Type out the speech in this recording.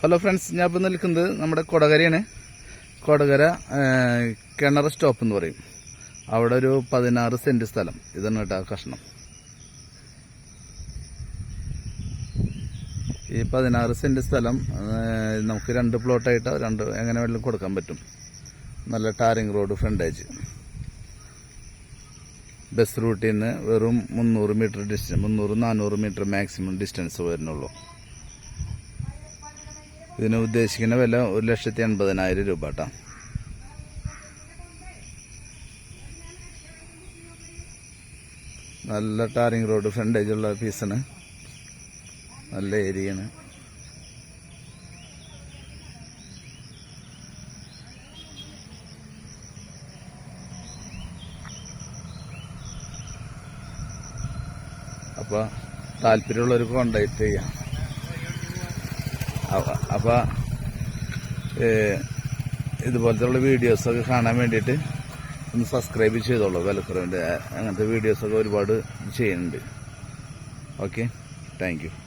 Hello friends ഞാൻ ഇപ്പം നിൽക്കുന്നത് നമ്മുടെ കൊടകരയാണ്. കൊടകര കിണർ സ്റ്റോപ്പ് എന്ന് പറയും. അവിടെ ഒരു പതിനാറ് സെന്റ് സ്ഥലം. ഇതാണ് കേട്ടോ കഷ്ണം. ഈ പതിനാറ് സെന്റ് സ്ഥലം നമുക്ക് രണ്ട് പ്ലോട്ടായിട്ട് രണ്ട് എങ്ങനെ വേണമെങ്കിലും കൊടുക്കാൻ പറ്റും. നല്ല ടാറിങ് റോഡ് ഫ്രണ്ടേജ് ബസ് റൂട്ടിൽ നിന്ന് വെറും മുന്നൂറ് മീറ്റർ ഡിസ്റ്റൻസ് മുന്നൂറ് നാനൂറ് മീറ്റർ മാക്സിമം ഡിസ്റ്റൻസ് വരുന്നുള്ളൂ. ഇതിന് ഉദ്ദേശിക്കുന്ന വില ഒരു ലക്ഷത്തി എൺപതിനായിരം രൂപ കേട്ടോ നല്ല ടാറിങ് റോഡ് ഫ്രണ്ടേജ് ഉള്ള പീസാണ് നല്ല ഏരിയയാണ് അപ്പോൾ താല്പര്യമുള്ളവർക്ക് കോണ്ടാക്ട് ചെയ്യാം. അപ്പ- അപ്പൊ ഏ, ഇതുപോലത്തെ ഉള്ള വീഡിയോസൊക്കെ കാണാൻ വേണ്ടിയിട്ട് ഒന്ന് സബ്സ്ക്രൈബ് ചെയ്തോളൂ വിലക്കുറവിന്റെ അങ്ങനത്തെ വീഡിയോസൊക്കെ ഒരുപാട് ചെയ്യുന്നുണ്ട്. Okay thank